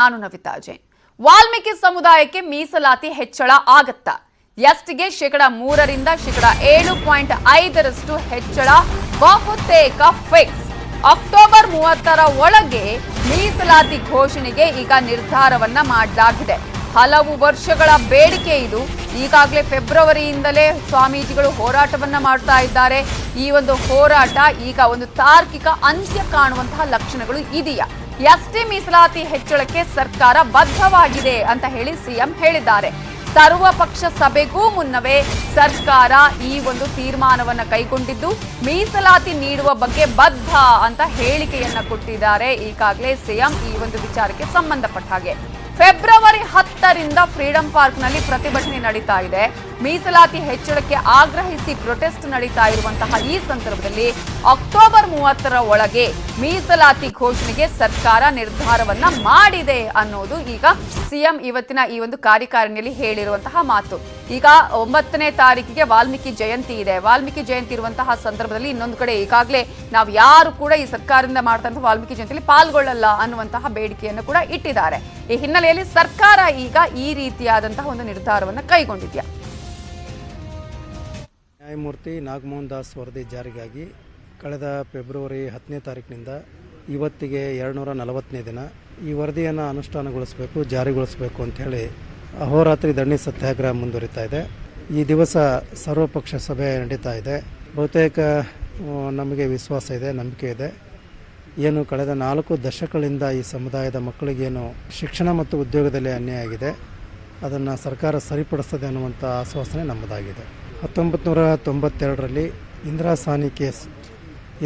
ನಾನು ನವಿತಾ ಜೈನ್ ವಾಲ್ಮೀಕಿ ಸಮುದಾಯಕ್ಕೆ ಮೀಸಲಾತಿ ಹೆಚ್ಚಳ ಆಗತ್ತಾ. ಎಸ್ಟಿಗೆ ಶೇಕಡ ಮೂರರಿಂದ ಶೇಕಡ ಏಳು ಪಾಯಿಂಟ್ ಐದರಷ್ಟು ಹೆಚ್ಚಳ, ಬಹುತೇಕ ಫಿಕ್ಸ್ ಅಕ್ಟೋಬರ್ ಮೂವತ್ತರ ಒಳಗೆ ಮೀಸಲಾತಿ ಘೋಷಣೆಗೆ ಈಗ ನಿರ್ಧಾರವನ್ನ ಮಾಡಲಾಗಿದೆ. ಹಲವು ವರ್ಷಗಳ ಬೇಡಿಕೆ ಇದು. ಈಗಾಗಲೇ ಫೆಬ್ರವರಿಯಿಂದಲೇ ಸ್ವಾಮೀಜಿಗಳು ಹೋರಾಟವನ್ನ ಮಾಡ್ತಾ ಇದ್ದಾರೆ. ಈ ಒಂದು ಹೋರಾಟ ಈಗ ಒಂದು ತಾರ್ಕಿಕ ಅಂತ್ಯ ಕಾಣುವಂತಹ ಲಕ್ಷಣಗಳು ಇದೆಯಾ. ಎಸ್ಟಿ ಮೀಸಲಾತಿ ಹೆಚ್ಚಳಕ್ಕೆ ಸರ್ಕಾರ ಬದ್ಧವಾಗಿದೆ ಅಂತ ಹೇಳಿ ಸಿಎಂ ಹೇಳಿದ್ದಾರೆ. ಸರ್ವ ಪಕ್ಷ ಸಭೆಗೂ ಮುನ್ನವೇ ಸರ್ಕಾರ ಈ ಒಂದು ತೀರ್ಮಾನವನ್ನ ಕೈಗೊಂಡಿದ್ದು, ಮೀಸಲಾತಿ ನೀಡುವ ಬಗ್ಗೆ ಬದ್ಧ ಅಂತ ಹೇಳಿಕೆಯನ್ನ ಕೊಟ್ಟಿದ್ದಾರೆ. ಈಗಾಗಲೇ ಸಿಎಂ ಈ ಒಂದು ವಿಚಾರಕ್ಕೆ ಸಂಬಂಧಪಟ್ಟ ಹಾಗೆ. ಫೆಬ್ರವರಿ ಹತ್ತರಿಂದ ಫ್ರೀಡಂ ಪಾರ್ಕ್ನಲ್ಲಿ ಪ್ರತಿಭಟನೆ ನಡೀತಾ ಇದೆ. ಮೀಸಲಾತಿ ಹೆಚ್ಚಳಕ್ಕೆ ಆಗ್ರಹಿಸಿ ಪ್ರೊಟೆಸ್ಟ್ ನಡೀತಾ ಇರುವಂತಹ ಈ ಸಂದರ್ಭದಲ್ಲಿ ಅಕ್ಟೋಬರ್ ಮೂವತ್ತರ ಒಳಗೆ ಮೀಸಲಾತಿ ಘೋಷಣೆಗೆ ಸರ್ಕಾರ ನಿರ್ಧಾರವನ್ನ ಮಾಡಿದೆ ಅನ್ನೋದು ಈಗ ಸಿಎಂ ಇವತ್ತಿನ ಈ ಒಂದು ಕಾರ್ಯಕಾರಿಣಿಯಲ್ಲಿ ಹೇಳಿರುವಂತಹ ಮಾತು. ಈಗ ಒಂಬತ್ತನೇ ತಾರೀಕಿಗೆ ವಾಲ್ಮೀಕಿ ಜಯಂತಿ ಇದೆ. ವಾಲ್ಮೀಕಿ ಜಯಂತಿ ಇರುವಂತಹ ಸಂದರ್ಭದಲ್ಲಿ ಇನ್ನೊಂದು ಕಡೆ ಈಗಾಗಲೇ ನಾವು ಯಾರು ಕೂಡ ಈ ಸರ್ಕಾರದಿಂದ ಮಾಡ್ತಂತ ವಾಲ್ಮೀಕಿ ಜಯಂತಿಯಲ್ಲಿ ಪಾಲ್ಗೊಳ್ಳಲ್ಲ ಅನ್ನುವಂತಹ ಬೇಡಿಕೆಯನ್ನು ಕೂಡ ಇಟ್ಟಿದ್ದಾರೆ. ಈ ಹಿನ್ನೆಲೆಯಲ್ಲಿ ಸರ್ಕಾರ ಈಗ ಈ ರೀತಿಯಾದಂತಹ ಒಂದು ನಿರ್ಧಾರವನ್ನು ಕೈಗೊಂಡಿದ್ಯಾ? ನ್ಯಾಯಮೂರ್ತಿ ನಾಗಮೋಹನ್ ದಾಸ್ ವರದಿ ಜಾರಿಗಾಗಿ ಕಳೆದ ಫೆಬ್ರವರಿ ಹತ್ತನೇ ತಾರೀಕಿನಿಂದ ಇವತ್ತಿಗೆ ಎರಡುನೂರ ನಲವತ್ತನೇ ದಿನ ಈ ವರದಿಯನ್ನು ಅನುಷ್ಠಾನಗೊಳಿಸಬೇಕು, ಜಾರಿಗೊಳಿಸಬೇಕು ಅಂಥೇಳಿ ಅಹೋರಾತ್ರಿ ಧರಣಿ ಸತ್ಯಾಗ್ರಹ ಮುಂದುವರಿತಾ ಇದೆ. ಈ ದಿವಸ ಸರ್ವಪಕ್ಷ ಸಭೆ ನಡೀತಾ ಇದೆ. ಬಹುತೇಕ ನಮಗೆ ವಿಶ್ವಾಸ ಇದೆ, ನಂಬಿಕೆ ಇದೆ. ಏನು ಕಳೆದ ನಾಲ್ಕು ದಶಕಗಳಿಂದ ಈ ಸಮುದಾಯದ ಮಕ್ಕಳಿಗೇನು ಶಿಕ್ಷಣ ಮತ್ತು ಉದ್ಯೋಗದಲ್ಲಿ ಅನ್ಯಾಯ ಆಗಿದೆ, ಅದನ್ನು ಸರ್ಕಾರ ಸರಿಪಡಿಸ್ತದೆ ಅನ್ನುವಂಥ ಆಶ್ವಾಸನೆ ನಮ್ಮದಾಗಿದೆ. ಹತ್ತೊಂಬತ್ತು ನೂರ ತೊಂಬತ್ತೆರಡರಲ್ಲಿ ಇಂದಿರಾ ಸಾನಿ ಕೇಸ್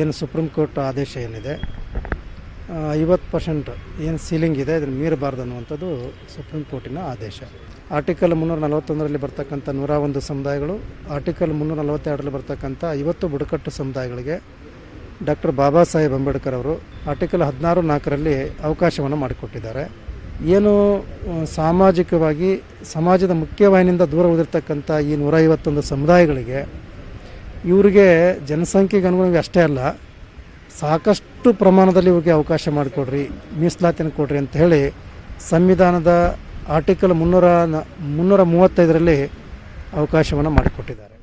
ಏನು ಸುಪ್ರೀಂ ಕೋರ್ಟ್ ಆದೇಶ ಏನಿದೆ ಐವತ್ತು ಪರ್ಸೆಂಟ್ ಏನು ಸೀಲಿಂಗ್ ಇದೆ, ಇದನ್ನು ಮೀರಬಾರ್ದು ಅನ್ನುವಂಥದ್ದು ಸುಪ್ರೀಂ ಕೋರ್ಟಿನ ಆದೇಶ. ಆರ್ಟಿಕಲ್ ಮುನ್ನೂರ ನಲವತ್ತೊಂದರಲ್ಲಿ ಬರ್ತಕ್ಕಂಥ ನೂರ ಒಂದು ಸಮುದಾಯಗಳು, ಆರ್ಟಿಕಲ್ ಮುನ್ನೂರ ನಲವತ್ತೆರಡರಲ್ಲಿ ಬರ್ತಕ್ಕಂಥ ಐವತ್ತು ಬುಡಕಟ್ಟು ಸಮುದಾಯಗಳಿಗೆ ಡಾಕ್ಟರ್ ಬಾಬಾ ಸಾಹೇಬ್ ಅಂಬೇಡ್ಕರ್ ಅವರು ಆರ್ಟಿಕಲ್ ಹದಿನಾರು ನಾಲ್ಕರಲ್ಲಿ ಅವಕಾಶವನ್ನು ಮಾಡಿಕೊಟ್ಟಿದ್ದಾರೆ. ಏನು ಸಾಮಾಜಿಕವಾಗಿ ಸಮಾಜದ ಮುಖ್ಯವಾಹಿನಿಂದ ದೂರ ಉಳಿದಿರ್ತಕ್ಕಂಥ ಈ ನೂರ ಐವತ್ತೊಂದು ಸಮುದಾಯಗಳಿಗೆ ಇವರಿಗೆ ಜನಸಂಖ್ಯೆಗೆ ಅನುಗುಣವಾಗಿ ಅಷ್ಟೇ ಅಲ್ಲ, ಸಾಕಷ್ಟು ಪ್ರಮಾಣದಲ್ಲಿ ಇವರಿಗೆ ಅವಕಾಶ ಮಾಡಿಕೊಡ್ರಿ ಮೀಸಲಾತಿಯನ್ನು ಕೊಡ್ರಿ ಅಂತ ಹೇಳಿ ಸಂವಿಧಾನದ ಆರ್ಟಿಕಲ್ ಮುನ್ನೂರ ಮುನ್ನೂರ ಮೂವತ್ತೈದರಲ್ಲಿ ಅವಕಾಶವನ್ನು ಮಾಡಿಕೊಟ್ಟಿದ್ದಾರೆ.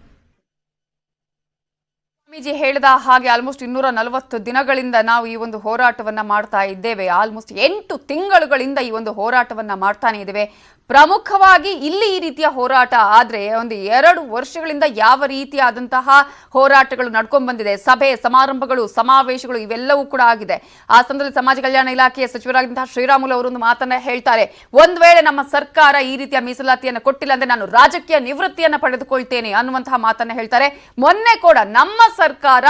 ಸ್ವಾಮೀಜಿ ಹೇಳಿದ ಹಾಗೆ ಆಲ್ಮೋಸ್ಟ್ ಇನ್ನೂರ ನಲವತ್ತು ದಿನಗಳಿಂದ ನಾವು ಈ ಒಂದು ಹೋರಾಟವನ್ನ ಮಾಡ್ತಾ ಇದ್ದೇವೆ. ಆಲ್ಮೋಸ್ಟ್ ಎಂಟು ತಿಂಗಳುಗಳಿಂದ ಈ ಒಂದು ಹೋರಾಟವನ್ನ ಮಾಡ್ತಾನೆ ಇದ್ದೇವೆ. ಪ್ರಮುಖವಾಗಿ ಇಲ್ಲಿ ಈ ರೀತಿಯ ಹೋರಾಟ ಆದ್ರೆ ಒಂದು ಎರಡು ವರ್ಷಗಳಿಂದ ಯಾವ ರೀತಿಯಾದಂತಹ ಹೋರಾಟಗಳು ನಡ್ಕೊಂಡ್ ಬಂದಿದೆ, ಸಭೆ, ಸಮಾರಂಭಗಳು, ಸಮಾವೇಶಗಳು ಇವೆಲ್ಲವೂ ಕೂಡ ಆಗಿದೆ. ಆ ಸಂದರ್ಭದಲ್ಲಿ ಸಮಾಜ ಕಲ್ಯಾಣ ಇಲಾಖೆಯ ಸಚಿವರಾಗಿದ್ದಂತಹ ಶ್ರೀರಾಮುಲು ಒಂದು ಮಾತನ್ನ ಹೇಳ್ತಾರೆ, ಒಂದ್ ವೇಳೆ ನಮ್ಮ ಸರ್ಕಾರ ಈ ರೀತಿಯ ಮೀಸಲಾತಿಯನ್ನು ಕೊಟ್ಟಿಲ್ಲ ಅಂದ್ರೆ ನಾನು ರಾಜಕೀಯ ನಿವೃತ್ತಿಯನ್ನ ಪಡೆದುಕೊಳ್ತೇನೆ ಅನ್ನುವಂತಹ ಮಾತನ್ನ ಹೇಳ್ತಾರೆ. ಮೊನ್ನೆ ಕೂಡ ನಮ್ಮ ಸರ್ಕಾರ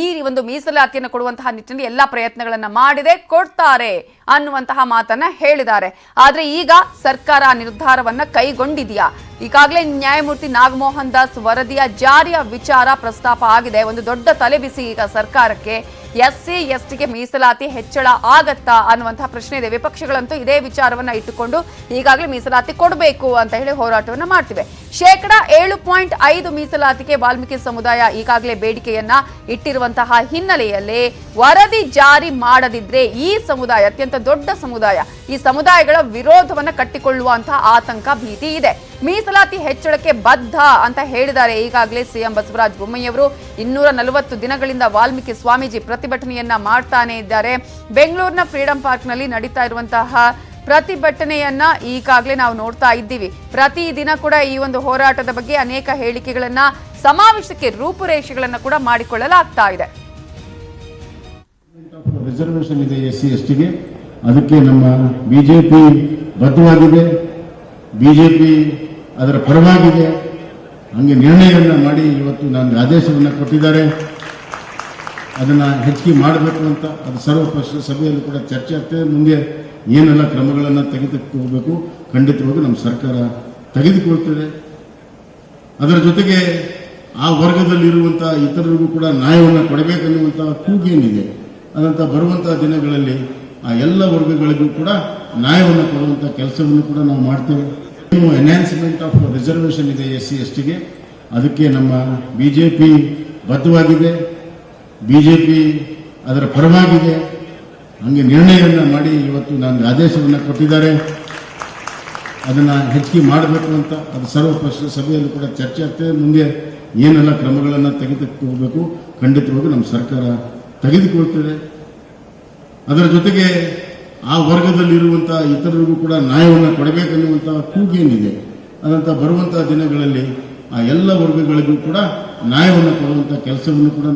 ಈ ಒಂದು ಮೀಸಲಾತಿಯನ್ನು ಕೊಡುವಂತಹ ನಿಟ್ಟಿನಲ್ಲಿ ಎಲ್ಲಾ ಪ್ರಯತ್ನಗಳನ್ನ ಮಾಡಿದೆ, ಕೊಡ್ತಾರೆ ಅನ್ನುವಂತಹ ಮಾತನ್ನ ಹೇಳಿದ್ದಾರೆ. ಆದ್ರೆ ಈಗ ಸರ್ಕಾರ ನಿರ್ಧಾರವನ್ನ ಕೈಗೊಂಡಿದೆಯಾ? ಈಗಾಗಲೇ ನ್ಯಾಯಮೂರ್ತಿ ನಾಗಮೋಹನ್ ದಾಸ್ ವರದಿಯ ಜಾರಿಯ ವಿಚಾರ ಪ್ರಸ್ತಾಪ ಆಗಿದೆ. ಒಂದು ದೊಡ್ಡ ತಲೆಬಿಸಿ ಈಗ ಸರ್ಕಾರಕ್ಕೆ. ಎಸ್ಸಿ, ಎಸ್ಟಿಗೆ ಮೀಸಲಾತಿ ಹೆಚ್ಚಳ ಆಗತ್ತಾ ಅನ್ನುವಂತಹ ಪ್ರಶ್ನೆ ಇದೆ. ವಿಪಕ್ಷಗಳಂತೂ ಇದೇ ವಿಚಾರವನ್ನ ಇಟ್ಟುಕೊಂಡು ಈಗಾಗಲೇ ಮೀಸಲಾತಿ ಕೊಡಬೇಕು ಅಂತ ಹೇಳಿ ಹೋರಾಟವನ್ನ ಮಾಡ್ತಿವೆ. ಶೇಕಡ ಏಳು ಪಾಯಿಂಟ್ ಐದು ಮೀಸಲಾತಿಗೆ ವಾಲ್ಮೀಕಿ ಸಮುದಾಯ ಈಗಾಗಲೇ ಬೇಡಿಕೆಯನ್ನ ಇಟ್ಟಿರುವಂತಹ ಹಿನ್ನೆಲೆಯಲ್ಲಿ ವರದಿ ಜಾರಿ ಮಾಡದಿದ್ರೆ ಈ ಸಮುದಾಯ, ಅತ್ಯಂತ ದೊಡ್ಡ ಸಮುದಾಯ, ಈ ಸಮುದಾಯಗಳ ವಿರೋಧವನ್ನ ಕಟ್ಟಿಕೊಳ್ಳುವಂತಹ ಆತಂಕ ಭೀತಿ ಇದೆ. ಮೀಸಲಾತಿ ಹೆಚ್ಚಳಕ್ಕೆ ಬದ್ಧ ಅಂತ ಹೇಳಿದ್ದಾರೆ. ಈಗಾಗಲೇ ಸಿಎಂ ಬಸವರಾಜ ಬೊಮ್ಮಾಯಿಯವರು ಇನ್ನೂರ ನಲವತ್ತು ದಿನಗಳಿಂದ ವಾಲ್ಮೀಕಿ ಸ್ವಾಮೀಜಿ ಪ್ರತಿಭಟನೆಯನ್ನ ಮಾಡ್ತಾನೆ ಇದ್ದಾರೆ. ಬೆಂಗಳೂರಿನ ಫ್ರೀಡಂ ಪಾರ್ಕ್ನಲ್ಲಿ ನಡೀತಾ ಇರುವಂತಹ ಪ್ರತಿಭಟನೆಯನ್ನ ಈಗಾಗಲೇ ನಾವು ನೋಡ್ತಾ ಇದ್ದೀವಿ. ಪ್ರತಿ ದಿನ ಕೂಡ ಈ ಒಂದು ಹೋರಾಟದ ಬಗ್ಗೆ ಅನೇಕ ಹೇಳಿಕೆಗಳನ್ನ, ಸಮಾವೇಶಕ್ಕೆ ರೂಪುರೇಷೆಗಳನ್ನ ಕೂಡ ಮಾಡಿಕೊಳ್ಳಲಾಗ್ತಾ ಇದೆ. ಇದೆ ಎಸ್ ಅದಕ್ಕೆ ನಮ್ಮ ಬಿಜೆಪಿ ಬದ್ಧವಾಗಿದೆ. ಬಿಜೆಪಿ ಅದರ ಪರವಾಗಿದೆ ಹಂಗೆ ನಿರ್ಣಯವನ್ನು ಮಾಡಿ ಇವತ್ತು ನನಗೆ ಆದೇಶವನ್ನು ಕೊಟ್ಟಿದ್ದಾರೆ. ಅದನ್ನು ಹೆಚ್ಚಿಗೆ ಮಾಡಬೇಕು ಅಂತ ಅದು ಸರ್ವಪಕ್ಷ ಸಭೆಯಲ್ಲಿ ಕೂಡ ಚರ್ಚೆ ಆಗ್ತದೆ. ಮುಂದೆ ಏನೆಲ್ಲ ಕ್ರಮಗಳನ್ನು ತೆಗೆದುಕೋಬೇಕು ಖಂಡಿತವಾಗಿ ನಮ್ಮ ಸರ್ಕಾರ ತೆಗೆದುಕೊಳ್ತದೆ. ಅದರ ಜೊತೆಗೆ ಆ ವರ್ಗದಲ್ಲಿರುವಂಥ ಇತರರಿಗೂ ಕೂಡ ನ್ಯಾಯವನ್ನು ಕೊಡಬೇಕನ್ನುವಂಥ ಕೂಗೇನಿದೆ. ಅದಂತ ಬರುವಂತಹ ದಿನಗಳಲ್ಲಿ ಆ ಎಲ್ಲ ವರ್ಗಗಳಿಗೂ ಕೂಡ ನ್ಯಾಯವನ್ನು ಕೊಡುವಂಥ ಕೆಲಸವನ್ನು ಕೂಡ ನಾವು ಮಾಡ್ತೇವೆ. ಎನ್ಹಾನ್ಸ್ಮೆಂಟ್ ಆಫ್ ರಿಸರ್ವೇಷನ್ ಇದೆ ಎಸ್ ಸಿ, ಎಸ್ ಟಿಗೆ ಅದಕ್ಕೆ ನಮ್ಮ ಬಿಜೆಪಿ ಬದ್ಧವಾಗಿದೆ. ಬಿಜೆಪಿ ಅದರ ಪರವಾಗಿದೆ. ಹಂಗೆ ನಿರ್ಣಯವನ್ನು ಮಾಡಿ ಇವತ್ತು ನನಗೆ ಆದೇಶವನ್ನು ಕೊಟ್ಟಿದ್ದಾರೆ. ಅದನ್ನ ಹೆಚ್ಚಿಗೆ ಮಾಡಬೇಕು ಅಂತ ಅದು ಸರ್ವಪಕ್ಷ ಸಭೆಯಲ್ಲೂ ಕೂಡ ಚರ್ಚೆ ಆಗ್ತದೆ. ಮುಂದೆ ಏನೆಲ್ಲ ಕ್ರಮಗಳನ್ನು ತೆಗೆದುಕೊಳ್ಬೇಕು ಖಂಡಿತವಾಗಿ ನಮ್ಮ ಸರ್ಕಾರ ತೆಗೆದುಕೊಳ್ತದೆ. ಅದರ ಜೊತೆಗೆ ಆ ವರ್ಗದಲ್ಲಿರುವಂತಹ ಇತರರಿಗೂ ಕೂಡ ನ್ಯಾಯವನ್ನು ಕೊಡಬೇಕನ್ನುವಂತಹ ಕೂಗೇನಿದೆ. ಅದಂತ ಬರುವಂತಹ ದಿನಗಳಲ್ಲಿ ಆ ಎಲ್ಲ ವರ್ಗಗಳಿಗೂ ಕೂಡ ನ್ಯಾಯವನ್ನು ಕೊಡುವಂತ ಕೆಲಸವನ್ನು ಕೂಡ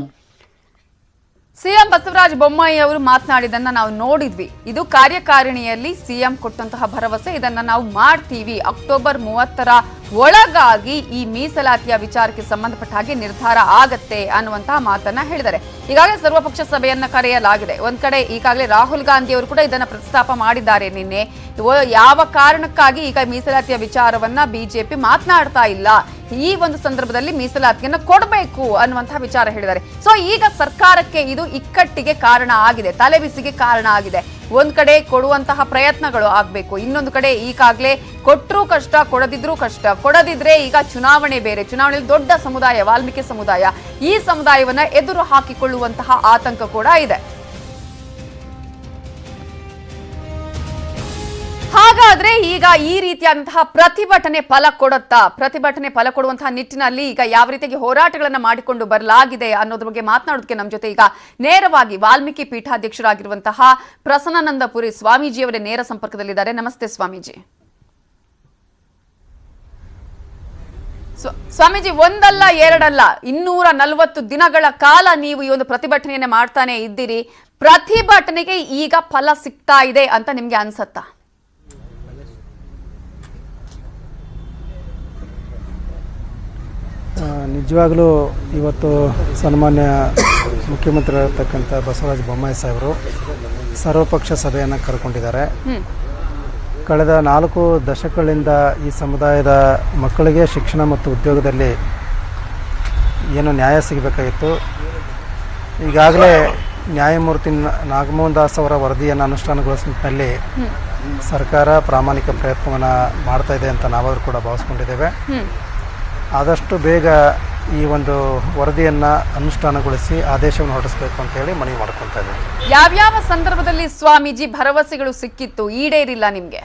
ಸಿಎಂ ಬಸವರಾಜ ಬೊಮ್ಮಾಯಿ ಅವರು ಮಾತನಾಡಿದನ್ನ ನಾವು ನೋಡಿದ್ವಿ. ಇದು ಕಾರ್ಯಕಾರಿಣಿಯಲ್ಲಿ ಸಿಎಂ ಕೊಟ್ಟಂತಹ ಭರವಸೆ. ಇದನ್ನ ನಾವು ಮಾಡ್ತೀವಿ. ಅಕ್ಟೋಬರ್ ಮೂವತ್ತರ ಒಳಗಾಗಿ ಈ ಮೀಸಲಾತಿಯ ವಿಚಾರಕ್ಕೆ ಸಂಬಂಧಪಟ್ಟ ಹಾಗೆ ನಿರ್ಧಾರ ಆಗತ್ತೆ ಅನ್ನುವಂತಹ ಮಾತನ್ನ ಹೇಳಿದ್ದಾರೆ. ಈಗಾಗಲೇ ಸರ್ವಪಕ್ಷ ಸಭೆಯನ್ನ ಕರೆಯಲಾಗಿದೆ. ಒಂದ್ ಕಡೆ ಈಗಾಗಲೇ ರಾಹುಲ್ ಗಾಂಧಿ ಅವರು ಕೂಡ ಇದನ್ನ ಪ್ರಸ್ತಾಪ ಮಾಡಿದ್ದಾರೆ ನಿನ್ನೆ. ಯಾವ ಕಾರಣಕ್ಕಾಗಿ ಈಗ ಮೀಸಲಾತಿಯ ವಿಚಾರವನ್ನ ಬಿಜೆಪಿ ಮಾತನಾಡ್ತಾ ಇಲ್ಲ? ಈ ಒಂದು ಸಂದರ್ಭದಲ್ಲಿ ಮೀಸಲಾತಿಯನ್ನ ಕೊಡಬೇಕು ಅನ್ನುವಂತಹ ವಿಚಾರ ಹೇಳಿದ್ದಾರೆ. ಸೊ, ಈಗ ಸರ್ಕಾರಕ್ಕೆ ಇದು ಇಕ್ಕಟ್ಟಿಗೆ ಕಾರಣ ಆಗಿದೆ, ತಲೆಬಿಸಿಗೆ ಕಾರಣ ಆಗಿದೆ. ಒಂದ್ ಕಡೆ ಕೊಡುವಂತಹ ಪ್ರಯತ್ನಗಳು ಆಗ್ಬೇಕು. ಇನ್ನೊಂದು ಕಡೆ ಈಗಾಗಲೇ ಕೊಟ್ಟರೂ ಕಷ್ಟ, ಕೊಡದಿದ್ರೂ ಕಷ್ಟ. ಕೊಡದಿದ್ರೆ ಈಗ ಚುನಾವಣೆ ಬೇರೆ. ಚುನಾವಣೆಯಲ್ಲಿ ದೊಡ್ಡ ಸಮುದಾಯ, ವಾಲ್ಮೀಕಿ ಸಮುದಾಯ. ಈ ಸಮುದಾಯವನ್ನ ಎದುರು ಹಾಕಿಕೊಳ್ಳುವಂತಹ ಆತಂಕ ಕೂಡ ಇದೆ. ಹಾಗಾದ್ರೆ ಈಗ ಈ ರೀತಿಯಾದಂತಹ ಪ್ರತಿಭಟನೆ ಫಲ ಕೊಡುತ್ತಾ, ಪ್ರತಿಭಟನೆ ಫಲ ಕೊಡುವಂತಹ ನಿಟ್ಟಿನಲ್ಲಿ ಈಗ ಯಾವ ರೀತಿಯಾಗಿ ಹೋರಾಟಗಳನ್ನ ಮಾಡಿಕೊಂಡು ಬರಲಾಗಿದೆ ಅನ್ನೋದ್ರ ಬಗ್ಗೆ ಮಾತನಾಡೋದಕ್ಕೆ ನಮ್ಮ ಜೊತೆ ಈಗ ನೇರವಾಗಿ ವಾಲ್ಮೀಕಿ ಪೀಠಾಧ್ಯಕ್ಷರಾಗಿರುವಂತಹ ಪ್ರಸನ್ನಾನಂದಪುರಿ ಸ್ವಾಮೀಜಿಯವರೇ ನೇರ ಸಂಪರ್ಕದಲ್ಲಿದ್ದಾರೆ. ನಮಸ್ತೆ ಸ್ವಾಮೀಜಿ. ಸ್ವ- ಸ್ವಾಮೀಜಿ, ಒಂದಲ್ಲ, ಎರಡಲ್ಲ, ಇನ್ನೂರ ನಲವತ್ತು ದಿನಗಳ ಕಾಲ ನೀವು ಈ ಒಂದು ಪ್ರತಿಭಟನೆಯನ್ನ ಮಾಡ್ತಾನೆ ಇದ್ದೀರಿ. ಪ್ರತಿಭಟನೆಗೆ ಈಗ ಫಲ ಸಿಗ್ತಾ ಇದೆ ಅಂತ ನಿಮ್ಗೆ ಅನ್ಸತ್ತಾ ಆ, ನಿಜವಾಗಲೂ ಇವತ್ತು ಸನ್ಮಾನ್ಯ ಮುಖ್ಯಮಂತ್ರಿಯಾಗಿರ್ತಕ್ಕಂಥ ಬಸವರಾಜ ಬೊಮ್ಮಾಯಿ ಸಾಹೇಬರು ಸರ್ವಪಕ್ಷ ಸಭೆಯನ್ನು ಕರ್ಕೊಂಡಿದ್ದಾರೆ. ಕಳೆದ ನಾಲ್ಕು ದಶಕಗಳಿಂದ ಈ ಸಮುದಾಯದ ಮಕ್ಕಳಿಗೆ ಶಿಕ್ಷಣ ಮತ್ತು ಉದ್ಯೋಗದಲ್ಲಿ ಏನು ನ್ಯಾಯ ಸಿಗಬೇಕಾಗಿತ್ತು. ಈಗಾಗಲೇ ನ್ಯಾಯಮೂರ್ತಿ ನಾಗಮೋಹನ್ ದಾಸ್ ಅವರ ವರದಿಯನ್ನು ಅನುಷ್ಠಾನಗೊಳಿಸುವ ನಿಟ್ಟಿನಲ್ಲಿ ಸರ್ಕಾರ ಪ್ರಾಮಾಣಿಕ ಪ್ರಯತ್ನವನ್ನು ಮಾಡ್ತಾ ಇದೆ ಅಂತ ನಾವಾದರೂ ಕೂಡ ಭಾವಿಸ್ಕೊಂಡಿದ್ದೇವೆ. ಆದಷ್ಟು ಬೇಗ ಈ ಒಂದು ವರದಿಯನ್ನು ಅನುಷ್ಠಾನಗೊಳಿಸಿ ಆದೇಶವನ್ನು ಹೊರಡಿಸಬೇಕು ಅಂತ ಹೇಳಿ ಮನವಿ ಮಾಡ್ಕೊತಾ ಯಾವ ಯಾವ್ಯಾವ ಸಂದರ್ಭದಲ್ಲಿ ಸ್ವಾಮೀಜಿ ಭರವಸೆಗಳು ಸಿಕ್ಕಿತ್ತು? ಈಡೇರಿಲ್ಲ ನಿಮಗೆ?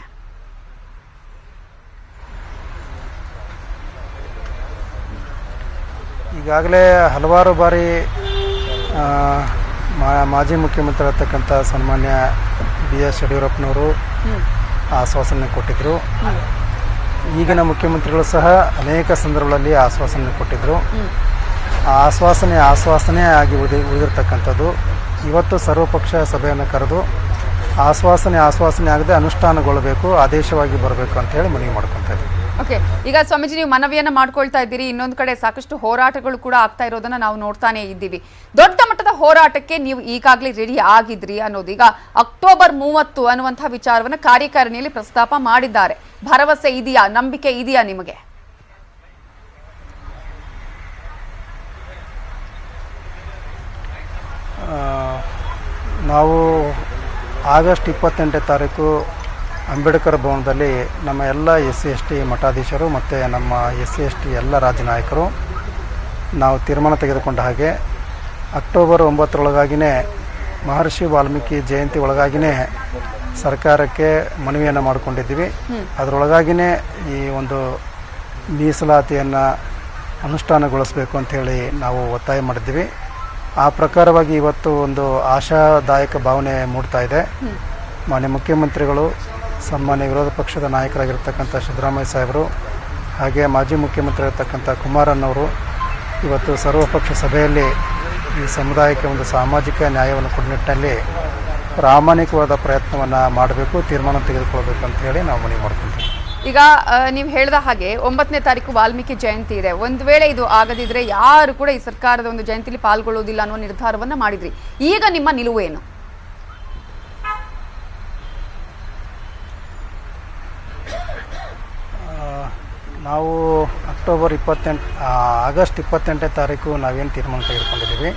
ಈಗಾಗಲೇ ಹಲವಾರು ಬಾರಿ ಮಾಜಿ ಮುಖ್ಯಮಂತ್ರಿ ಇರ್ತಕ್ಕಂಥ ಸನ್ಮಾನ್ಯ ಬಿ ಎಸ್ ಯಡಿಯೂರಪ್ಪನವರು ಆಶ್ವಾಸನೆ ಕೊಟ್ಟಿದ್ದರು ಈಗಿನ ಮುಖ್ಯಮಂತ್ರಿಗಳು ಸಹ ಅನೇಕ ಸಂದರ್ಭಗಳಲ್ಲಿ ಆಶ್ವಾಸನೆ ಕೊಟ್ಟಿದ್ದರು ಆ ಆಶ್ವಾಸನೆ ಆಶ್ವಾಸನೆ ಆಗಿ ಉದಿ ಉಳಿದಿರ್ತಕ್ಕಂಥದ್ದು. ಇವತ್ತು ಸರ್ವಪಕ್ಷ ಸಭೆಯನ್ನು ಕರೆದು ಆಶ್ವಾಸನೆ ಆಶ್ವಾಸನೆ ಆಗದೆ ಅನುಷ್ಠಾನಗೊಳ್ಳಬೇಕು ಆದೇಶವಾಗಿ ಬರಬೇಕು ಅಂತ ಹೇಳಿ ಮನವಿ ಮಾಡ್ಕೊತಾ ಇದ್ದೀವಿ. ಓಕೆ ಈಗ ಸ್ವಾಮೀಜಿ, ನೀವು ಮನವಿಯನ್ನ ಮಾಡ್ಕೊಳ್ತಾ ಇದ್ದೀರಿ. ಇನ್ನೊಂದು ಕಡೆ ಸಾಕಷ್ಟು ಹೋರಾಟಗಳು ಕೂಡ ಆಗ್ತಾ ಇರೋದನ್ನ ನಾವು ನೋಡ್ತಾನೆ ಇದ್ದೀವಿ. ದೊಡ್ಡ ಮಟ್ಟದ ಹೋರಾಟಕ್ಕೆ ನೀವು ಈಗಾಗಲೇ ರೆಡಿ ಆಗಿದ್ರಿ ಅನ್ನೋದು. ಈಗ ಅಕ್ಟೋಬರ್ ಮೂವತ್ತು ಅನ್ನುವಂತಹ ವಿಚಾರವನ್ನ ಕಾರ್ಯಕಾರಿಣಿಯಲ್ಲಿ ಪ್ರಸ್ತಾಪ ಮಾಡಿದ್ದಾರೆ. ಭರವಸೆ ಇದೆಯಾ? ನಂಬಿಕೆ ಇದೆಯಾ ನಿಮಗೆ? ನಾವು ಆಗಸ್ಟ್ ಇಪ್ಪತ್ತೆಂಟನೇ ತಾರೀಕು ಅಂಬೇಡ್ಕರ್ ಭವನದಲ್ಲಿ ನಮ್ಮ ಎಲ್ಲ ಎಸ್ ಸಿ ಎಸ್ ಟಿ ಮಠಾಧೀಶರು ಮತ್ತು ನಮ್ಮ ಎಸ್ ಸಿ ಎಸ್ ಟಿ ಎಲ್ಲ ರಾಜ್ಯ ನಾಯಕರು ನಾವು ತೀರ್ಮಾನ ತೆಗೆದುಕೊಂಡ ಹಾಗೆ ಅಕ್ಟೋಬರ್ ಒಂಬತ್ತರೊಳಗಾಗಿಯೇ ಮಹರ್ಷಿ ವಾಲ್ಮೀಕಿ ಜಯಂತಿ ಒಳಗಾಗಿಯೇ ಸರ್ಕಾರಕ್ಕೆ ಮನವಿಯನ್ನು ಮಾಡಿಕೊಂಡಿದ್ದೀವಿ. ಅದರೊಳಗಾಗಿಯೇ ಈ ಒಂದು ಮೀಸಲಾತಿಯನ್ನು ಅನುಷ್ಠಾನಗೊಳಿಸಬೇಕು ಅಂಥೇಳಿ ನಾವು ಒತ್ತಾಯ ಮಾಡಿದ್ದೀವಿ. ಆ ಪ್ರಕಾರವಾಗಿ ಇವತ್ತು ಒಂದು ಆಶಾದಾಯಕ ಭಾವನೆ ಮೂಡ್ತಾ ಇದೆ. ಮಾನ್ಯ ಮುಖ್ಯಮಂತ್ರಿಗಳು ಸನ್ಮಾನ್ಯ ವಿರೋಧ ಪಕ್ಷದ ನಾಯಕರಾಗಿರ್ತಕ್ಕಂಥ ಸಿದ್ದರಾಮಯ್ಯ ಸಾಹೇಬರು ಹಾಗೆ ಮಾಜಿ ಮುಖ್ಯಮಂತ್ರಿ ಇರ್ತಕ್ಕಂಥ ಕುಮಾರಣ್ಣವರು ಇವತ್ತು ಸರ್ವಪಕ್ಷ ಸಭೆಯಲ್ಲಿ ಈ ಸಮುದಾಯಕ್ಕೆ ಒಂದು ಸಾಮಾಜಿಕ ನ್ಯಾಯವನ್ನು ಕೊಡ ನಿಟ್ಟಿನಲ್ಲಿ ಪ್ರಾಮಾಣಿಕವಾದ ಪ್ರಯತ್ನವನ್ನು ಮಾಡಬೇಕು, ತೀರ್ಮಾನ ತೆಗೆದುಕೊಳ್ಬೇಕು ಅಂತ ಹೇಳಿ ನಾವು ಮನವಿ ಮಾಡ್ಕೊತೀವಿ ಈಗ ನೀವು ಹೇಳಿದ ಹಾಗೆ ಒಂಬತ್ತನೇ ತಾರೀಕು ವಾಲ್ಮೀಕಿ ಜಯಂತಿ ಇದೆ. ಒಂದು ವೇಳೆ ಇದು ಆಗದಿದ್ರೆ ಯಾರು ಕೂಡ ಈ ಸರ್ಕಾರದ ಒಂದು ಜಯಂತಿಲಿ ಪಾಲ್ಗೊಳ್ಳೋದಿಲ್ಲ ಅನ್ನೋ ನಿರ್ಧಾರವನ್ನು ಮಾಡಿದ್ರಿ. ಈಗ ನಿಮ್ಮ ನಿಲುವು ಏನು ಆ, ನಾವು ಅಕ್ಟೋಬರ್ ಇಪ್ಪತ್ತೆಂಟು ಆಗಸ್ಟ್ ಇಪ್ಪತ್ತೆಂಟನೇ ತಾರೀಕು ನಾವೇನು ತೀರ್ಮಾನ ತೆಗೆದುಕೊಂಡಿದ್ದೀವಿ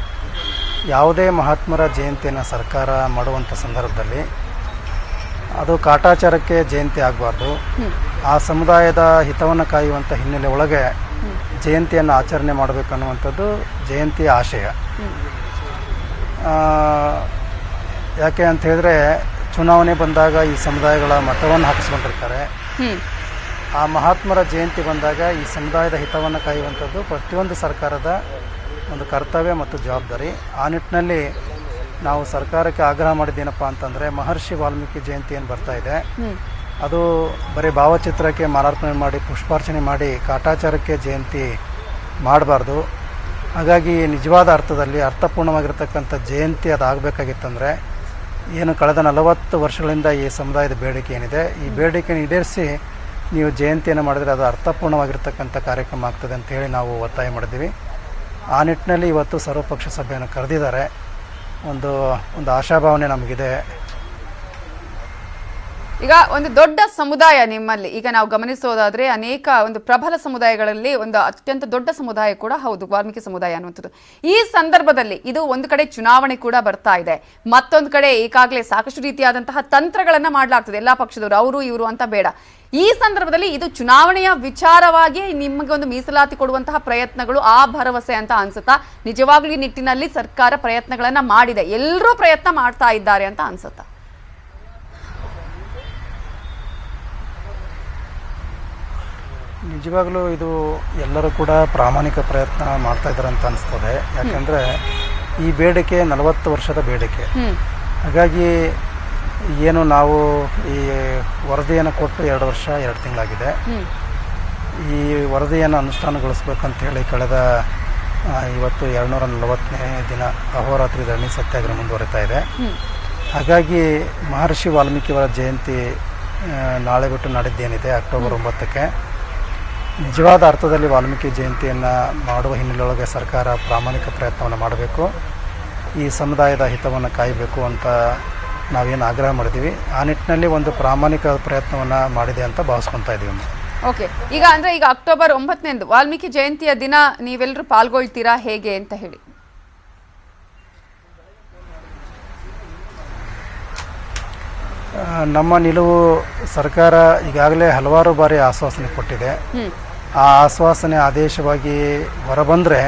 ಯಾವುದೇ ಮಹಾತ್ಮರ ಜಯಂತಿಯನ್ನು ಸರ್ಕಾರ ಮಾಡುವಂಥ ಸಂದರ್ಭದಲ್ಲಿ ಅದು ಕಾಟಾಚಾರಕ್ಕೆ ಜಯಂತಿ ಆಗಬಾರ್ದು. ಆ ಸಮುದಾಯದ ಹಿತವನ್ನು ಕಾಯುವಂಥ ಹಿನ್ನೆಲೆ ಒಳಗೆ ಜಯಂತಿಯನ್ನು ಆಚರಣೆ ಮಾಡಬೇಕನ್ನುವಂಥದ್ದು ಜಯಂತಿಯ ಆಶಯ. ಯಾಕೆ ಅಂತ ಹೇಳಿದ್ರೆ ಚುನಾವಣೆ ಬಂದಾಗ ಈ ಸಮುದಾಯಗಳ ಮತವನ್ನು ಹಾಕಿಸ್ಕೊಂಡಿರ್ತಾರೆ. ಆ ಮಹಾತ್ಮರ ಜಯಂತಿ ಬಂದಾಗ ಈ ಸಮುದಾಯದ ಹಿತವನ್ನು ಕಾಯುವಂಥದ್ದು ಪ್ರತಿಯೊಂದು ಸರ್ಕಾರದ ಒಂದು ಕರ್ತವ್ಯ ಮತ್ತು ಜವಾಬ್ದಾರಿ. ಆ ನಿಟ್ಟಿನಲ್ಲಿ ನಾವು ಸರ್ಕಾರಕ್ಕೆ ಆಗ್ರಹ ಮಾಡಿದ್ದೇನಪ್ಪ ಅಂತಂದರೆ ಮಹರ್ಷಿ ವಾಲ್ಮೀಕಿ ಜಯಂತಿ ಏನು ಬರ್ತಾ ಇದೆ ಅದು ಬರೀ ಭಾವಚಿತ್ರಕ್ಕೆ ಮಾಲಾರ್ಪಣೆ ಮಾಡಿ ಪುಷ್ಪಾರ್ಚನೆ ಮಾಡಿ ಕಾಟಾಚಾರಕ್ಕೆ ಜಯಂತಿ ಮಾಡಬಾರ್ದು. ಹಾಗಾಗಿ ನಿಜವಾದ ಅರ್ಥದಲ್ಲಿ ಅರ್ಥಪೂರ್ಣವಾಗಿರ್ತಕ್ಕಂಥ ಜಯಂತಿ ಅದಾಗಬೇಕಾಗಿತ್ತಂದರೆ ಏನು ಕಳೆದ ನಲವತ್ತು ವರ್ಷಗಳಿಂದ ಈ ಸಮುದಾಯದ ಬೇಡಿಕೆ ಏನಿದೆ ಈ ಬೇಡಿಕೆಯನ್ನು ಈಡೇರಿಸಿ ನೀವು ಜಯಂತಿಯನ್ನು ಮಾಡಿದರೆ ಅದು ಅರ್ಥಪೂರ್ಣವಾಗಿರ್ತಕ್ಕಂಥ ಕಾರ್ಯಕ್ರಮ ಆಗ್ತದೆ ಅಂತ ಹೇಳಿ ನಾವು ಒತ್ತಾಯ ಮಾಡಿದ್ದೀವಿ. ಆ ನಿಟ್ಟಿನಲ್ಲಿ ಇವತ್ತು ಸರ್ವಪಕ್ಷ ಸಭೆಯನ್ನು ಕರೆದಿದ್ದಾರೆ. ಒಂದು ಒಂದು ಆಶಾಭಾವನೆ ನಮಗಿದೆ. ಈಗ ಒಂದು ದೊಡ್ಡ ಸಮುದಾಯ ನಿಮ್ಮಲ್ಲಿ, ಈಗ ನಾವು ಗಮನಿಸೋದಾದ್ರೆ ಅನೇಕ ಒಂದು ಪ್ರಬಲ ಸಮುದಾಯಗಳಲ್ಲಿ ಒಂದು ಅತ್ಯಂತ ದೊಡ್ಡ ಸಮುದಾಯ ಕೂಡ ಹೌದು, ವಾಲ್ಮೀಕಿ ಸಮುದಾಯ ಅನ್ನುವಂಥದ್ದು. ಈ ಸಂದರ್ಭದಲ್ಲಿ ಇದು ಒಂದು ಕಡೆ ಚುನಾವಣೆ ಕೂಡ ಬರ್ತಾ ಇದೆ. ಮತ್ತೊಂದು ಕಡೆ ಈಗಾಗಲೇ ಸಾಕಷ್ಟು ರೀತಿಯಾದಂತಹ ತಂತ್ರಗಳನ್ನ ಮಾಡಲಾಗ್ತದೆ. ಎಲ್ಲಾ ಪಕ್ಷದವರು, ಅವರು, ಇವರು ಅಂತ ಬೇಡ. ಈ ಸಂದರ್ಭದಲ್ಲಿ ಇದು ಚುನಾವಣೆಯ ವಿಚಾರವಾಗಿ ನಿಮಗೆ ಒಂದು ಮೀಸಲಾತಿ ಕೊಡುವಂತಹ ಪ್ರಯತ್ನಗಳು ಆ ಭರವಸೆ ಅಂತ ಅನ್ಸುತ್ತಾ? ನಿಜವಾಗ್ಲೂ ಈ ನಿಟ್ಟಿನಲ್ಲಿ ಸರ್ಕಾರ ಪ್ರಯತ್ನಗಳನ್ನ ಮಾಡಿದೆ. ಎಲ್ಲರೂ ಪ್ರಯತ್ನ ಮಾಡ್ತಾ ಇದ್ದಾರೆ ಅಂತ ಅನ್ಸುತ್ತಾ? ನಿಜವಾಗ್ಲೂ ಇದು ಎಲ್ಲರೂ ಕೂಡ ಪ್ರಾಮಾಣಿಕ ಪ್ರಯತ್ನ ಮಾಡ್ತಾ ಇದ್ದಾರೆ ಅಂತ ಅನಿಸ್ತದೆ. ಯಾಕಂದ್ರೆ ಈ ಬೇಡಿಕೆ ನಲವತ್ತು ವರ್ಷದ ಬೇಡಿಕೆ. ಹಾಗಾಗಿ ಏನು ನಾವು ಈ ವರದಿಯನ್ನು ಕೊಟ್ಟು ಎರಡು ವರ್ಷ ಎರಡು ತಿಂಗಳಾಗಿದೆ. ಈ ವರದಿಯನ್ನು ಅನುಷ್ಠಾನಗೊಳಿಸ್ಬೇಕಂತ ಹೇಳಿ ಕಳೆದ ಆ, ಇವತ್ತು ಎರಡುನೂರ ನಲವತ್ತನೇ ದಿನ ಅಹೋರಾತ್ರಿ ಧರಣಿ ಸತ್ಯಾಗ್ರಹ ಮುಂದುವರಿತಾ ಇದೆ. ಹಾಗಾಗಿ ಮಹರ್ಷಿ ವಾಲ್ಮೀಕಿಯವರ ಜಯಂತಿ ಆ, ನಾಳೆ ಬಿಟ್ಟು ನಾಡಿದ್ದೇನಿದೆ ಅಕ್ಟೋಬರ್ ಒಂಬತ್ತಕ್ಕೆ. ನಿಜವಾದ ಅರ್ಥದಲ್ಲಿ ವಾಲ್ಮೀಕಿ ಜಯಂತಿಯನ್ನು ಮಾಡುವ ಹಿನ್ನೆಲೆಯೊಳಗೆ ಸರ್ಕಾರ ಪ್ರಾಮಾಣಿಕ ಪ್ರಯತ್ನವನ್ನು ಮಾಡಬೇಕು. ಈ ಸಮುದಾಯದ ಹಿತವನ್ನು ಕಾಯಬೇಕು ಅಂತ ನಾವೇನು ಆಗ್ರಹ ಮಾಡಿದ್ದೀವಿ. ಆ ನಿಟ್ಟಿನಲ್ಲಿ ಒಂದು ಪ್ರಾಮಾಣಿಕ ಪ್ರಯತ್ನವನ್ನು ಮಾಡಿದೆ ಅಂತ ಭಾವಿಸ್ಕೊತಾ ಇದ್ದೀವಿ ಓಕೆ. ಈಗ ಅಂದರೆ ಈಗ ಅಕ್ಟೋಬರ್ ಒಂಬತ್ತನೇ ವಾಲ್ಮೀಕಿ ಜಯಂತಿಯ ದಿನ ನೀವೆಲ್ಲರೂ ಪಾಲ್ಗೊಳ್ತೀರಾ ಹೇಗೆ ಅಂತ ಹೇಳಿ. ನಮ್ಮ ನಿಲುವು ಸರ್ಕಾರ ಈಗಾಗಲೇ ಹಲವಾರು ಬಾರಿ ಆಶ್ವಾಸನೆ ಕೊಟ್ಟಿದೆ. ಆ ಆಶ್ವಾಸನೆ ಆದೇಶವಾಗಿ ಹೊರಬಂದರೆ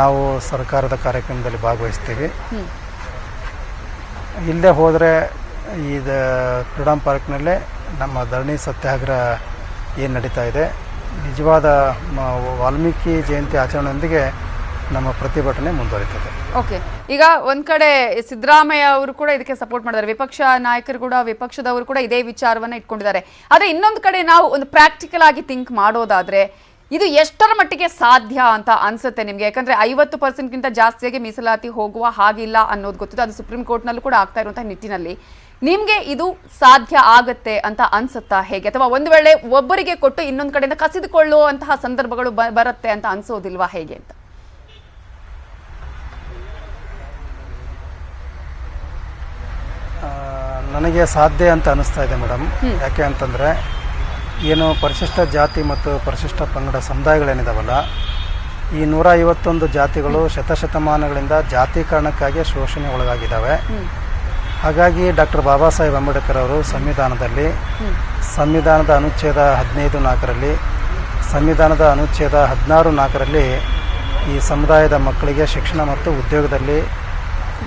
ನಾವು ಸರ್ಕಾರದ ಕಾರ್ಯಕ್ರಮದಲ್ಲಿ ಭಾಗವಹಿಸ್ತೀವಿ. ಇಲ್ಲದೆ ಹೋದರೆ ಇದು ಫ್ರೀಡಮ್ ಪಾರ್ಕ್ನಲ್ಲೇ ನಮ್ಮ ಧರಣಿ ಸತ್ಯಾಗ್ರಹ ಏನು ನಡೀತಾ ಇದೆ. ನಿಜವಾದ ವಾಲ್ಮೀಕಿ ಜಯಂತಿ ಆಚರಣೆಯೊಂದಿಗೆ ನಮ್ಮ ಪ್ರತಿಭಟನೆ ಮುಂದುವರಿತದೆ. ಓಕೆ. ಈಗ ಒಂದ್ ಕಡೆ ಸಿದ್ದರಾಮಯ್ಯ ಅವರು ಕೂಡ ಇದಕ್ಕೆ ಸಪೋರ್ಟ್ ಮಾಡಿದ್ದಾರೆ. ವಿಪಕ್ಷ ನಾಯಕರು ಕೂಡ, ವಿಪಕ್ಷದವರು ಕೂಡ ಇದೇ ವಿಚಾರವನ್ನ ಇಟ್ಕೊಂಡಿದ್ದಾರೆ. ಆದ್ರೆ ಇನ್ನೊಂದು ಕಡೆ ನಾವು ಒಂದು ಪ್ರಾಕ್ಟಿಕಲ್ ಆಗಿ ಥಿಂಕ್ ಮಾಡೋದಾದ್ರೆ ಇದು ಎಷ್ಟರ ಮಟ್ಟಿಗೆ ಸಾಧ್ಯ ಅಂತ ಅನ್ಸುತ್ತೆ ನಿಮ್ಗೆ? ಯಾಕಂದ್ರೆ ಐವತ್ತು ಪರ್ಸೆಂಟ್ಗಿಂತ ಜಾಸ್ತಿಯಾಗಿ ಮೀಸಲಾತಿ ಹೋಗುವ ಹಾಗಿಲ್ಲ ಅನ್ನೋದು ಗೊತ್ತಿದೆ. ಅದು ಸುಪ್ರೀಂ ಕೋರ್ಟ್ನಲ್ಲೂ ಕೂಡ ಆಗ್ತಾ ಇರುವಂತಹ ನಿಟ್ಟಿನಲ್ಲಿ. ನಿಮ್ಗೆ ಇದು ಸಾಧ್ಯ ಆಗತ್ತೆ ಅಂತ ಅನ್ಸುತ್ತಾ ಹೇಗೆ? ಅಥವಾ ಒಂದು ವೇಳೆ ಒಬ್ಬರಿಗೆ ಕೊಟ್ಟು ಇನ್ನೊಂದು ಕಡೆಯಿಂದ ಕಸಿದುಕೊಳ್ಳುವಂತಹ ಸಂದರ್ಭಗಳು ಬರುತ್ತೆ ಅಂತ ಅನ್ಸೋದಿಲ್ವಾ ಹೇಗೆ ಅಂತ? ನನಗೆ ಸಾಧ್ಯ ಅಂತ ಅನಿಸ್ತಾ ಇದೆ ಮೇಡಮ್. ಯಾಕೆ ಅಂತಂದರೆ ಏನು ಪರಿಶಿಷ್ಟ ಜಾತಿ ಮತ್ತು ಪರಿಶಿಷ್ಟ ಪಂಗಡ ಸಮುದಾಯಗಳೇನಿದಾವಲ್ಲ ಈ ನೂರ ಐವತ್ತೊಂದು ಜಾತಿಗಳು ಶತಶತಮಾನಗಳಿಂದ ಜಾತೀಕರಣಕ್ಕಾಗಿ ಶೋಷಣೆ ಒಳಗಾಗಿದ್ದಾವೆ. ಹಾಗಾಗಿ ಡಾಕ್ಟರ್ ಬಾಬಾ ಸಾಹೇಬ್ ಅಂಬೇಡ್ಕರ್ ಅವರು ಸಂವಿಧಾನದಲ್ಲಿ ಸಂವಿಧಾನದ ಅನುಚ್ಛೇದ ಹದಿನೈದು ನಾಲ್ಕರಲ್ಲಿ ಸಂವಿಧಾನದ ಅನುಚ್ಛೇದ ಹದಿನಾರು ನಾಲ್ಕರಲ್ಲಿ ಈ ಸಮುದಾಯದ ಮಕ್ಕಳಿಗೆ ಶಿಕ್ಷಣ ಮತ್ತು ಉದ್ಯೋಗದಲ್ಲಿ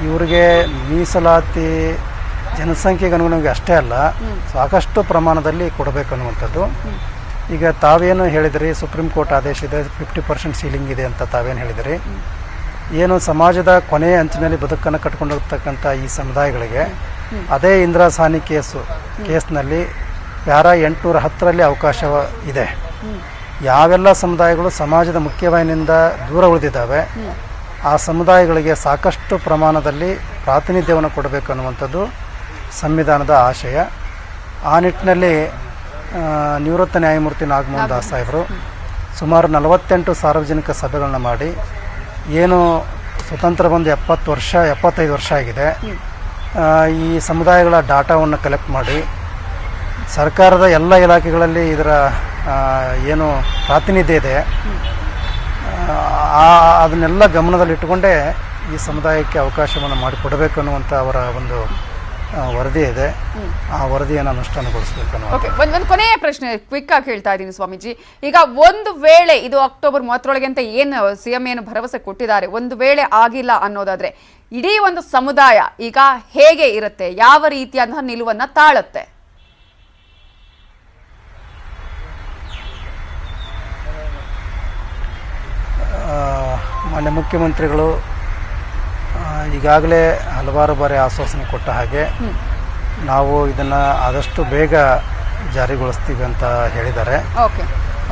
ಇವರಿಗೆ ಮೀಸಲಾತಿ ಜನಸಂಖ್ಯೆಗೆ ಅನುಗುಣವಾಗಿ ಅಷ್ಟೇ ಅಲ್ಲ, ಸಾಕಷ್ಟು ಪ್ರಮಾಣದಲ್ಲಿ ಕೊಡಬೇಕು ಅನ್ನುವಂಥದ್ದು. ಈಗ ತಾವೇನು ಹೇಳಿದಿರಿ ಸುಪ್ರೀಂ ಕೋರ್ಟ್ ಆದೇಶ ಇದೆ ಫಿಫ್ಟಿ ಪರ್ಸೆಂಟ್ ಸೀಲಿಂಗ್ ಇದೆ ಅಂತ ತಾವೇನು ಹೇಳಿದಿರಿ? ಏನು ಸಮಾಜದ ಕೊನೆಯ ಅಂಚಿನಲ್ಲಿ ಬದುಕನ್ನು ಕಟ್ಕೊಂಡಿರ್ತಕ್ಕಂಥ ಈ ಸಮುದಾಯಗಳಿಗೆ ಅದೇ ಇಂದಿರಾ ಸಾನಿ ಕೇಸು, ಕೇಸ್ನಲ್ಲಿ ಪ್ಯಾರ ಎಂಟುನೂರ ಹತ್ತರಲ್ಲಿ ಅವಕಾಶ ಇದೆ. ಯಾವೆಲ್ಲ ಸಮುದಾಯಗಳು ಸಮಾಜದ ಮುಖ್ಯವಾಹಿನಿಯಿಂದ ದೂರ ಉಳಿದಿದ್ದಾವೆ, ಆ ಸಮುದಾಯಗಳಿಗೆ ಸಾಕಷ್ಟು ಪ್ರಮಾಣದಲ್ಲಿ ಪ್ರಾತಿನಿಧ್ಯವನ್ನು ಕೊಡಬೇಕು ಅನ್ನುವಂಥದ್ದು ಸಂವಿಧಾನದ ಆಶಯ. ಆ ನಿಟ್ಟಿನಲ್ಲಿ ನಿವೃತ್ತ ನ್ಯಾಯಮೂರ್ತಿ ನಾಗಮೋಹನ್ ದಾಸ್ ಸಾಹೇಬರು ಸುಮಾರು ನಲವತ್ತೆಂಟು ಸಾರ್ವಜನಿಕ ಸಭೆಗಳನ್ನ ಮಾಡಿ, ಏನು ಸ್ವತಂತ್ರ ಬಂದು ಎಪ್ಪತ್ತು ವರ್ಷ, ಎಪ್ಪತ್ತೈದು ವರ್ಷ ಆಗಿದೆ. ಈ ಸಮುದಾಯಗಳ ಡಾಟಾವನ್ನು ಕಲೆಕ್ಟ್ ಮಾಡಿ, ಸರ್ಕಾರದ ಎಲ್ಲ ಇಲಾಖೆಗಳಲ್ಲಿ ಇದರ ಏನು ಪ್ರಾತಿನಿಧ್ಯ ಇದೆ. ಆ, ಅದನ್ನೆಲ್ಲ ಗಮನದಲ್ಲಿಟ್ಟುಕೊಂಡೇ ಈ ಸಮುದಾಯಕ್ಕೆ ಅವಕಾಶವನ್ನು ಮಾಡಿಕೊಡಬೇಕು ಅನ್ನುವಂಥ ಅವರ ಒಂದು ವರದಿ ಇದೆ. ಆ ವರದಿಯನ್ನು ಅನುಷ್ಠಾನಗೊಳಿಸಬೇಕು ಓಕೆ ಒಂದ್ ಒಂದು ಕೊನೆಯ ಪ್ರಶ್ನೆ ಕ್ವಿಕ್ ಆಗಿ ಹೇಳ್ತಾ ಇದ್ದೀನಿ ಸ್ವಾಮೀಜಿ. ಈಗ ಒಂದು ವೇಳೆ ಇದು ಅಕ್ಟೋಬರ್ ಮೂವತ್ತರೊಳಗೆ ಅಂತ ಏನು ಸಿಎಂ ಏನು ಭರವಸೆ ಕೊಟ್ಟಿದ್ದಾರೆ ಒಂದು ವೇಳೆ ಆಗಿಲ್ಲ ಅನ್ನೋದಾದ್ರೆ ಇಡೀ ಒಂದು ಸಮುದಾಯ ಈಗ ಹೇಗೆ ಇರುತ್ತೆ? ಯಾವ ರೀತಿಯಾದಂತಹ ನಿಲುವನ್ನ ತಾಳುತ್ತೆ? ಮಾನ್ಯ ಮುಖ್ಯಮಂತ್ರಿಗಳು ಈಗಾಗಲೇ ಹಲವಾರು ಬಾರಿ ಆಶ್ವಾಸನೆ ಕೊಟ್ಟ ಹಾಗೆ ನಾವು ಇದನ್ನು ಆದಷ್ಟು ಬೇಗ ಜಾರಿಗೊಳಿಸ್ತೀವಿ ಅಂತ ಹೇಳಿದ್ದಾರೆ. ಓಕೆ.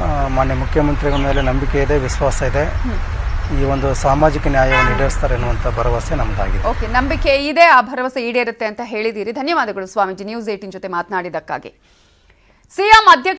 ಆ, ಮಾನ್ಯ ಮುಖ್ಯಮಂತ್ರಿಗಳ ಮೇಲೆ ನಂಬಿಕೆ ಇದೆ ವಿಶ್ವಾಸ ಇದೆ. ಈ ಒಂದು ಸಾಮಾಜಿಕ ನ್ಯಾಯವನ್ನು ಈಡೇರಿಸ್ತಾರೆ ಅನ್ನುವಂಥ ಭರವಸೆ ನಮ್ಮದಾಗಿದೆ ಓಕೆ ನಂಬಿಕೆ ಇದೆ ಆ ಭರವಸೆ ಈಡೇರುತ್ತೆ ಅಂತ ಹೇಳಿದ್ದೀರಿ. ಧನ್ಯವಾದಗಳು ಸ್ವಾಮೀಜಿ ನ್ಯೂಸ್ ಏಟಿನ್ ಜೊತೆ ಮಾತನಾಡಿದ್ದಕ್ಕಾಗಿ. ಸಿಎಂ ಅಧ್ಯಕ್ಷ